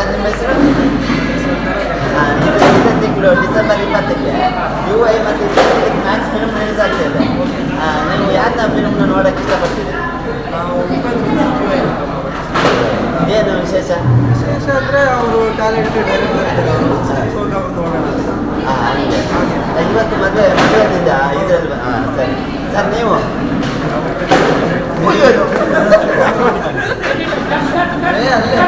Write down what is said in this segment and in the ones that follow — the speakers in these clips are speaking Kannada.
ಸರ್ ಮೈಸೂರು ಹೆಸರು ಮುಂದಿನ ತಿಂಗಳು ಡಿಸೆಂಬರ್ ಇಪ್ಪತ್ತಕ್ಕೆ ಯು ಐ ಮತ್ತು ಇಪ್ಪತ್ತಕ್ಕೆ ಮ್ಯಾಕ್ಸ್ ಫಿಲ್ಮ್ ರಿಲೀಸ್ ಆಗ್ತಿದೆ ನೀವು ಯಾರನ್ನ ಫಿಲ್ಮ್ನ ನೋಡೋಕ್ಕೆ ಇಷ್ಟಪಡ್ತೀರಿ ಏನು ವಿಶೇಷ ವಿಶೇಷ ಅಂದರೆ ಅವರು ಟ್ಯಾಲೆಂಟೆಡ್ ಇವತ್ತು ಮದುವೆ ಮದುವೆಯಿಂದ ಇದರಲ್ಲಿ ಹಾಂ ಸರಿ ಸರ್ ನೀವು ಏ ಅಲ್ಲೇ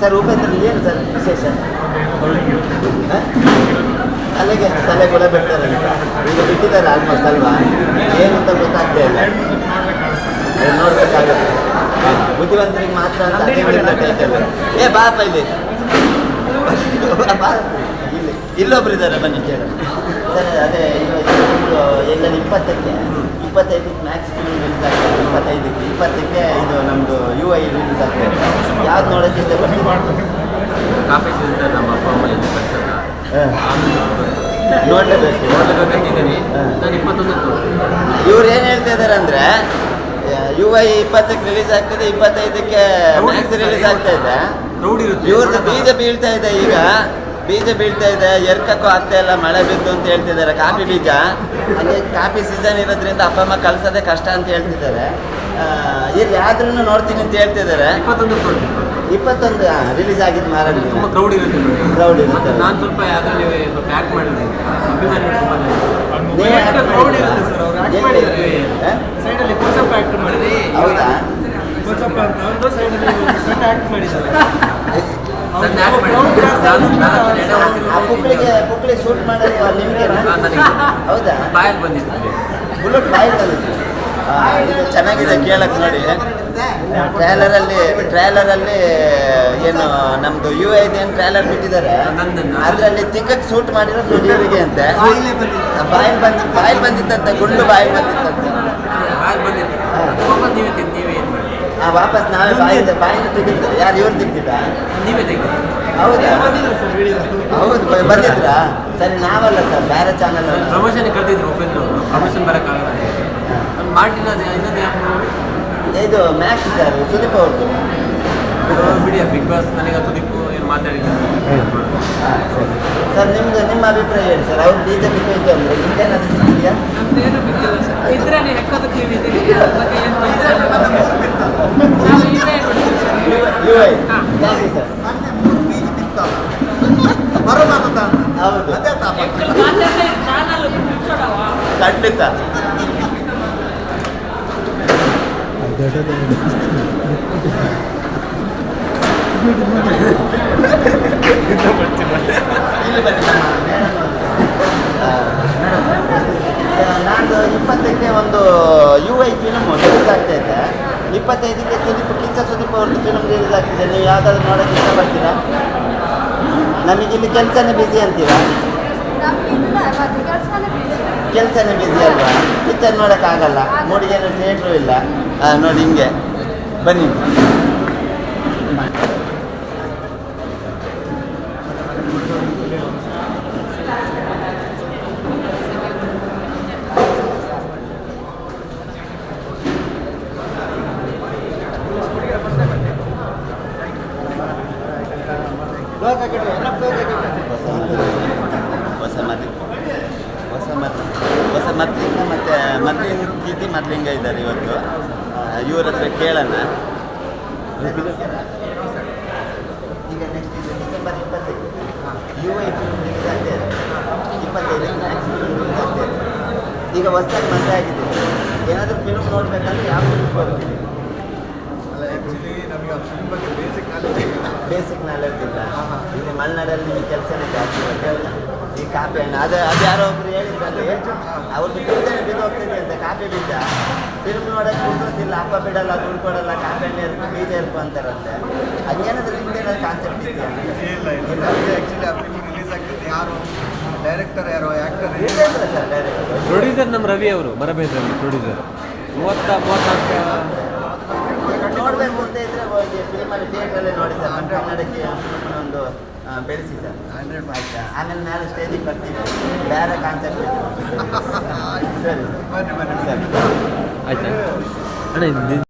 ಸರ್ ಉಪೇಂದ್ರ ಏನು ಸರ್ ವಿಶೇಷ? ಅಲ್ಲಿಗೆ ತಲೆಗೆ ತಲೆ ಕೂಡ ಬಿಡ್ತಾರೆ ಈಗ. ಬಿಟ್ಟಿದ್ದಾರೆ ಆಲ್ಮೋಸ್ಟ್ ಅಲ್ವಾ? ಏನು ಅಂತ ಗೊತ್ತಾಗ್ತಾ ಇಲ್ಲ. ನೋಡ್ಬೇಕಾಗುತ್ತೆ. ಬುದ್ಧಿವಂತರಿಗೆ ಮಾತ್ರ ಅಂತ ಏ ಬಾಪ ಇಲ್ಲಿ. ಇಲ್ಲಿ. ಇಲ್ಲೊಬ್ರು ಇದ್ದಾರೆ ಬನ್ನಿ ಕೇಳ ಸರ್ ಅದೇ ಇವತ್ತು ಎಲ್ಲ ಇಪ್ಪತ್ತಕ್ಕೆ ಇಪ್ಪತ್ತೈದಕ್ಕೆ ಮ್ಯಾಕ್ಸಿಮಮ್ ಇರ್ತಾ ಇಪ್ಪತ್ತೈದಕ್ಕೆ ಇಪ್ಪತ್ತಕ್ಕೆ ಇದು ನಮ್ಮದು ಯು ಐ ರಿಲೀಸ್ ಆಗ್ತದೆ ಯಾವ್ದು ನೋಡೋಕ್ಕೆ ಇಷ್ಟಪಡ್ತೀವಿ ಕಾಫಿ ಸರ್ ನಮ್ಮ ಅಪ್ಪ ಅಮ್ಮ ಎಲ್ಲಿ ಕಳ್ಸಲ್ಲ. ನೋಡಲೇಬೇಕು. ನೋಡ್ಲೇಬೇಕಂತಿದ್ದೀನಿ. ನಾನು ಇಪ್ಪತ್ತೊಂದು ಇವ್ರು ಏನು ಹೇಳ್ತಾ ಇದ್ದಾರೆ ಅಂದರೆ ಯು ಐ ಇಪ್ಪತ್ತಕ್ಕೆ ರಿಲೀಸ್ ಆಗ್ತದೆ ಇಪ್ಪತ್ತೈದಕ್ಕೆ ಮ್ಯಾಕ್ಸ್ ರಿಲೀಸ್ ಆಗ್ತಾ ಇದೆ. ಇವ್ರದ್ದು ಬೀಜ ಬೀಳ್ತಾ ಇದೆ ಈಗ. ಬೀಜ ಬೀಳ್ತಾ ಇದೆ ಎರ್ಕಕ್ಕೂ ಆಗ್ತಾ ಇಲ್ಲ ಮಳೆ ಬಿದ್ದು ಅಂತ ಹೇಳ್ತಿದ್ದಾರೆ. ಕಾಫಿ ಬೀಜ? ಅಲ್ಲಿ ಕಾಫಿ ಸೀಸನ್ ಇರೋದ್ರಿಂದ ಅಪ್ಪ ಅಮ್ಮ ಕಳ್ಸೋದೇ ಕಷ್ಟ ಅಂತ ಹೇಳ್ತಿದ್ದಾರೆ. ಇಲ್ಲಿ ಆದ್ರೂ ನೋಡ್ತೀನಿ ಅಂತ ಹೇಳ್ತಿದ್ದಾರೆ. ಇಪ್ಪತ್ತೊಂದು ಇಪ್ಪತ್ತೊಂದು ರಿಲೀಸ್ ಆಗಿದ್ದು ಮಾರಾಟ ತುಂಬ ಕ್ರೌಡ್ ಇರುತ್ತೆ ಇರುತ್ತೆ. ನಾನು ಸ್ವಲ್ಪ ಮಾಡಿದ್ದೀನಿ ಅಭಿಮಾನಿಗಳು ಇರುತ್ತೆ ಅವ್ರು? ಮಾಡಿದ್ದಾರೆ. ಸೈಡಲ್ಲಿ ಕೋಚಪ್ಪ ಮಾಡಿದ್ರೆ. ಹೌದಾ? ಕೋಚಪ್ಪ ಅಂತ ಒಂದು ಸೈಡಲ್ಲಿ ಸಣ್ಣ ಆಕ್ಟ್ ಮಾಡಿದ್ದಾರೆ. ಆ ಪುಕ್ಳಿಗೆ ಪುಕ್ಳಿ ಶೂಟ್ ಮಾಡೋದು ನಿಮಗೆ ಹೌದಾ? ಬಾಯಲ್ಲಿ ಬಂದಿತ್ತು ಅಲ್ಲಿ. ಬುಲೆಟ್ ಬಾಯಲ್ಲಿ ಬಂದಿದೆ ಆ, ಇದು ಚೆನ್ನಾಗಿದೆ ಕೇಳಕ್ ನೋಡಿ. ಟ್ರೈಲರಲ್ಲಿ ಟ್ರೈಲರಲ್ಲಿ ಏನು ನಮ್ದು ಯು ಐದು ಏನು ಟ್ರೈಲರ್ ಬಿಟ್ಟಿದ್ದಾರೆ? ಅದ್ರಲ್ಲಿ ಅದರಲ್ಲಿ ತಿಕ್ಕಕ್ಕೆ ಶೂಟ್ ಮಾಡಿರೋದು ನೋಡಿ ಇವರಿಗೆ ಅಂತೆ. ಬಾಯಿಲೇ ಬಂದಿದೆ. ಬಾಯಿಲ್ ಬಂದಿ ಬಾಯಿಲ್ ಬಂದಿತ್ತಂತೆ ಗುಂಡು ಬಾಯಿಲ್ ಬಂದಿತ್ತಂತೆ. ಬಾಯಲ್ಲಿ ಬಂದಿತ್ತು. ಹಾ. ವಾಪಸ್ ನೀವೇ ಏನು ಆ ವಾಪಸ್ ನಾವೇ ಬಾಯಿಂದ ಬಾಯಿಂದ ತೆಗಿತಾರೆ ಯಾರು ಇವ್ರು ತೆಗ್ದಿದ್ದ ನೀವೇ ತೆಗ್ದು ಹೌದಾ? ಬಂದಿದೆ ಸರ್ ವಿಡಿಯೋ ಹೌದು ಬ- ಬಂದಿದ್ರಾ? ಸರಿ ನಾವಲ್ಲ ಸರ್ ಬೇರೆ ಚಾನಲ್ ಪ್ರಮೋಷನ್ ಕರೆದಿದ್ರು ಉಪೇಂದ್ರ ಅವರು ಪ್ರಮೋಷನ್ ಬರೋಕ್ಕಾಗಲ್ಲ ನಾನು ಮಾಡ್ತೀನಿ ಅದು ಇನ್ನೊಂದು ಯಾಕೆ ಇದು ಮ್ಯಾಕ್ಸ್ ಸರ್ ಸುದೀಪ್ ಅವ್ರದ್ದು ಬಿಡಿ ಬಿಗ್ ಬಾಸ್ ನನಗೆ ಸುದೀಪ್ ಏನು ಮಾತಾಡಿಲ್ಲ. ಸರ್. ನಿಮ್ದು ನಿಮ್ಮ ಅಭಿಪ್ರಾಯ ಹೇಳಿ ಸರ್ ಅವ್ರು ಡಿ ಜೆ ಬಿಟ್ಟು ಇದ್ದು ಅಂದ್ರೆ ಸಿಕ್ಕಿದ್ಯಾ? ಸರ್. ಇದ್ರೆ ಅದ್ರ ಬಗ್ಗೆ ಏನು ತೊಂದರೆ ಇಲ್ಲ. ನಾವು ಇವೇ ನೋಡ್ತೀವಿ ಸರ್. You I. ಖಂಡಿತ. ಇಲ್ಲಿ ನಾನು ಇಪ್ಪತ್ತಕ್ಕೆ ಒಂದು ಯು ಐ ಫಿಲಮ್ ರಿಲೀಸ್ ಆಗ್ತಾ ಇದೆ. ಇಪ್ಪತ್ತೈದಕ್ಕೆ ಸುದೀಪ್ ಕಿಚ್ಚ ಸುದೀಪ್ ಅವ್ರದ್ದು ಫಿಲಮ್ ರಿಲೀಸ್ ಆಗ್ತಿದೆ. ನೀವು ಯಾವ್ದಾದ್ರು ನೋಡೋಕ್ಕೆ ಇಷ್ಟಪಡ್ತೀರಾ? ನಮಗಿಲ್ಲಿ ಕೆಲಸನೇ ಬ್ಯುಸಿ ಅಂತೀರಾ? ಕೆಲಸನೇ ಬಿಸಿ ಅಲ್ವಾ? ಪಿಕ್ಚರ್ ನೋಡೋಕ್ಕಾಗಲ್ಲ. ಮೂಡಿಗೆ ಥಿಯೇಟ್ರು ಇಲ್ಲ. ನೋಡಿ ಹಿಂಗೆ. ಬನ್ನಿ. ಹೊಸ ಮದ್ವೆ ಹೊಸ ಮದ್ವೆ ಹೊಸ ಮದ್ಲಿಂಗ ಮತ್ತು ಮದ್ಲಿಂಗ ಗೀತಿ ಮದ್ಲಿಂಗ ಇದ್ದಾರೆ ಇವತ್ತು. ಇವ್ರ ಹತ್ರ ಕೇಳೋಣ. ಈಗ ನೆಕ್ಸ್ಟ್ ಇದು ಡಿಸೆಂಬರ್ ಇಪ್ಪತ್ತೈದು. ಯು ಐ ಫಿಲ್ಮ್ ರಿಲೀಸ್ ಆಗ್ತಾ ಇದೆ. ಇಪ್ಪತ್ತೈದು ಈಗ ಹೊಸದಾಗಿ ಮದುವೆ ಆಗಿದೆ. ಏನಾದರೂ ಫಿಲ್ಮ್ ನೋಡ್ಬೇಕಂದ್ರೆ ಯಾವ ಫಿಲ್ಮ್ ಬರ್ತೀವಿ ಆ್ಯಕ್ಚುಲಿ ನಮಗೆ ಆ ಫಿಲ್ಮ್ ಬಗ್ಗೆ ಬೇಸಿಕ್ ನಾಲೆಜ್ ಬೇಸಿಕ್ ನಾಲೆಡ್ಜ್ ಇಲ್ಲ. ಇಲ್ಲಿ ಮಲೆನಾಡಲ್ಲಿ ನಿಮಗೆ ಕೆಲಸನೇ ಜಾಸ್ತಿ ಈ ಕಾಫಿ ಹಣ್ಣು. ಅದು ಅದು ಯಾರೋ ಒಬ್ರು ಹೇಳಿದ್ರಲ್ಲಿ ಅವ್ರದ್ದು ಬೀಜನೇ ಬಿದ್ದು ಹೋಗ್ತಿದೆ ಅಂತ ಕಾಫಿ ಬೀಜ. ಫಿಲ್ಮ್ ನೋಡೋಕೆ ಇಲ್ಲ ಅಪ್ಪ ಬಿಡಲ್ಲ ದುಡ್ಡು ಕೊಡಲ್ಲ ಕಾಫಿ ಹಣ್ಣು ಇರ್ಕು ಬೀಜ ಇರ್ಕು ಅಂತಾರಂತೆ. ಹಂಗೇನಾದ್ರೂ ನಿಮ್ದೇನಾದ್ರು ಕಾನ್ಸೆಪ್ಟ್ ಇದೆಯಾ? ಇಲ್ಲ ಇಲ್ಲ. ನಮಗೆ ಆ್ಯಕ್ಚುಲಿ ಆ ಫಿಲ್ಮ್ ರಿಲೀಸ್ ಆಗ್ತಿದೆ ಯಾರು? ಡೈರೆಕ್ಟರ್ ಯಾರೋ? ಆ್ಯಕ್ಟರ್ ಸರ್ ಡೈರೆಕ್ಟ್ ಪ್ರೊಡ್ಯೂಸರ್ ನಮ್ಮ ರವಿ ಅವರು ಮರಬೇದ್ರಲ್ಲಿ ಪ್ರೊಡ್ಯೂಸರ್ ಮೂವತ್ತ ಮೂವತ್ನಾಲ್ಕು ನೋಡಬೇಕು ಅಂತ ಇದ್ರೆ ಹೋಗಿ ಫಿಲ್ಮಲ್ಲಿ ಥಿಯೇಟ್ರಲ್ಲೇ ನೋಡಿ ಸರ್ ನಮ್ಮ ಕನ್ನಡಕ್ಕೆ ಒಂದು ಬೆಳೆಸಿ ಸರ್. ಹಂಡ್ರೆಡ್ ಆಯ್ತಾ ಆಮೇಲೆ ಮೇಲೆ ಸ್ಟೇಜಿಗೆ ಬರ್ತೀವಿ ಬೇರೆ ಕಾನ್ಸೆಪ್ಟ್ ಸರಿ. ಬನ್ನಿ ಬನ್ನಿ. ಸರ್. ಆಯ್ತಾ.